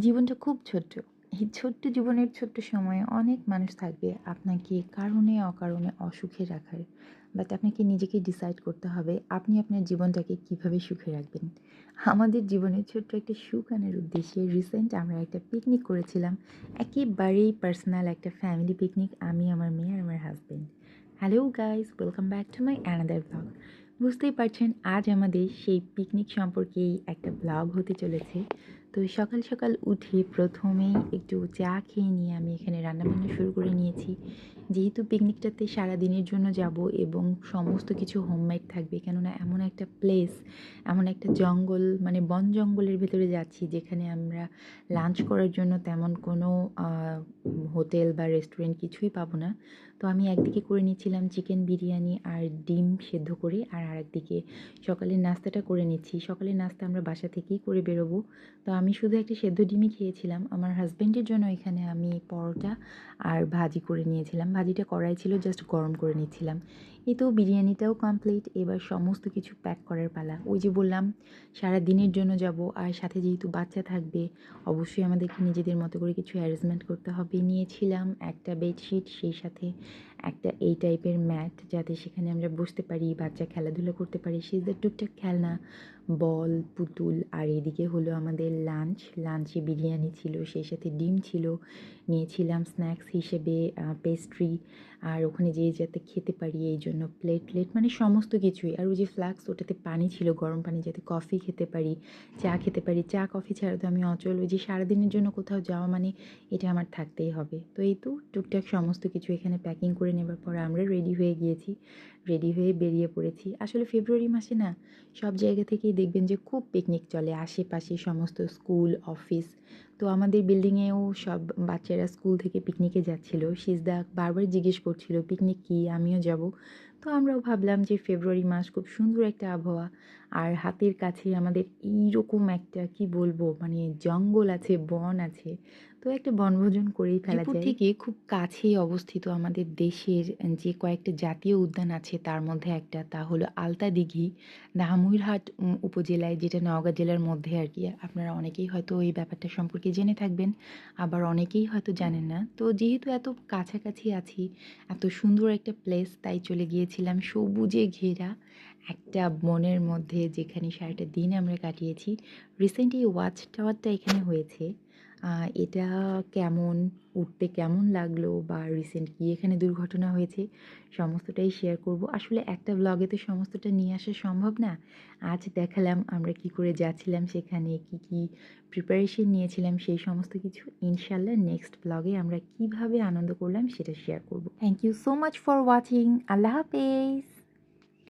জীবনটা খুব ছোট্ট। এই ছোট্ট জীবনের ছোট্ট সময়ে অনেক মানুষ থাকবে আপনাকে কারণে অকারণে অসুখে রাখার। বাট আপনাকে নিজেকে ডিসাইড করতে হবে আপনি আপনার জীবনটাকে কীভাবে সুখে রাখবেন। আমাদের জীবনে ছোট্ট একটা সুখ আনার উদ্দেশ্যে রিসেন্ট আমরা একটা পিকনিক করেছিলাম। একেবারেই পার্সোনাল একটা ফ্যামিলি পিকনিক। আমি, আমার মেয়ে আর আমার husband. Hello guys welcome back to my another blog. বুঝতেই পারছেন আজ আমাদের সেই পিকনিক সম্পর্কেই একটা ব্লগ হতে চলেছে। তো সকাল সকাল উঠে প্রথমেই একটু চা খেয়ে নিয়ে আমি এখানে রান্নাবান্না শুরু করে নিয়েছি। যেহেতু পিকনিকটাতে সারাদিনের জন্য যাব এবং সমস্ত কিছু হোমমেড থাকবে, কেননা এমন একটা প্লেস এমন একটা জঙ্গল মানে বন জঙ্গলের ভেতরে যাচ্ছি যেখানে আমরা লাঞ্চ করার জন্য তেমন কোনো হোটেল বা রেস্টুরেন্ট কিছুই পাবো না। তো আমি একদিকে করে নিয়েছিলাম চিকেন বিরিয়ানি আর ডিম সেদ্ধ করে, আর আরেকদিকে সকালের নাস্তাটা করে নিচ্ছি। সকালের নাস্তা আমরা বাসা থেকেই করে বেরোবো। তো আমি শুধু একটা সেদ্ধ ডিমই খেয়েছিলাম। আমার হাজব্যান্ডের জন্য এখানে আমি পরোটা আর ভাজি করে নিয়েছিলাম। ভাজিটা কড়াই ছিল জাস্ট গরম করে নিচ্ছিলাম। এই তো বিরিয়ানিটাও কমপ্লিট এবার সমস্ত কিছু প্যাক করার পালা। ওই যে বললাম, সারা দিনের জন্য যাব, আর সাথে যেহেতু বাচ্চা থাকবে, অবশ্যই আমাদেরকে নিজেদের মতো করে কিছু অ্যারেঞ্জমেন্ট করতে হবে। নিয়েছিলাম একটা বেডশিট সেই সাথে একটা এই টাইপের ম্যাট যাতে সেখানে আমরা বসতে পারি, বাচ্চা খেলাধুলা করতে পারি। সিজদের টুকটাক খেলনা বল পুতুল, আর এদিকে হলো আমাদের লাঞ্চ লাঞ্চে বিরিয়ানি ছিল, সেই সাথে ডিম ছিল, নিয়েছিলাম স্ন্যাক্স হিসেবে পেস্ট্রি আর ওখানে যেয়ে যাতে খেতে পারি এই জন্য প্লেট মানে সমস্ত কিছুই। আর ওই যে ফ্লাক্স ওটাতে পানি ছিল, গরম পানি যাতে কফি খেতে পারি, চা খেতে পারি। চা কফি ছাড়া তো আমি অচল, ওই যে সারাদিনের জন্য কোথাও যাওয়া মানে এটা আমার থাকতেই হবে। তো এই তো টুকটাক সমস্ত কিছু এখানে প্যাকিং করে নেবার পর আমরা রেডি হয়ে গিয়েছি রেডি হয়ে বেরিয়ে পড়েছি। আসলে ফেব্রুয়ারি মাসে না, সব জায়গা থেকেই দেখবেন যে খুব পিকনিক চলে, আশেপাশে সমস্ত স্কুল, অফিস। তো আমাদের বিল্ডিংয়েও সব বাচ্চারা স্কুল থেকে পিকনিকে যাচ্ছিল। সিজদা বারবার জিজ্ঞেস করছিল পিকনিক কি? আমিও যাব। তো আমরাও ভাবলাম যে ফেব্রুয়ারি মাস খুব সুন্দর একটা আবহাওয়া। আর হাতের কাছে আমাদের এইরকম একটা কি বলব মানে জঙ্গল আছে বন আছে তো একটা বনভোজন করেই ফেলা যায়। থেকে খুব কাছেই অবস্থিত আমাদের দেশের যে কয়েকটা জাতীয় উদ্যান আছে তার মধ্যে একটা তা হলো আলতা দিঘি। ধামুরহাট উপজেলায় যেটা নওগাঁ জেলার মধ্যে আর কি আপনারা অনেকেই হয়তো এই ব্যাপারটা সম্পর্কে জেনে থাকবেন আবার অনেকেই হয়তো জানেন না। তো যেহেতু এত কাছাকাছি আছি এত সুন্দর একটা প্লেস তাই চলে গিয়েছিলাম সবুজে ঘেরা। একটা বনের মধ্যে যেখানে সারাটা দিন আমরা কাটিয়েছি রিসেন্টলি ওয়াচ টাওয়ারটা এখানে হয়েছে। এটা কেমন, উঠতে কেমন লাগল বা রিসেন্ট কী এখানে দুর্ঘটনা হয়েছে, সমস্তটাই শেয়ার করব। আসলে একটা ব্লগে তো সমস্তটা নিয়ে আসা সম্ভব না। আজ দেখালাম আমরা কি করে যাচ্ছিলাম সেখানে, কি কি প্রিপারেশন নিয়েছিলাম, সেই সমস্ত কিছু। ইনশাল্লাহ নেক্সট ব্লগে আমরা কীভাবে আনন্দ করলাম সেটা শেয়ার করব। Thank you so much for watching আল্লাহ হাফেজ।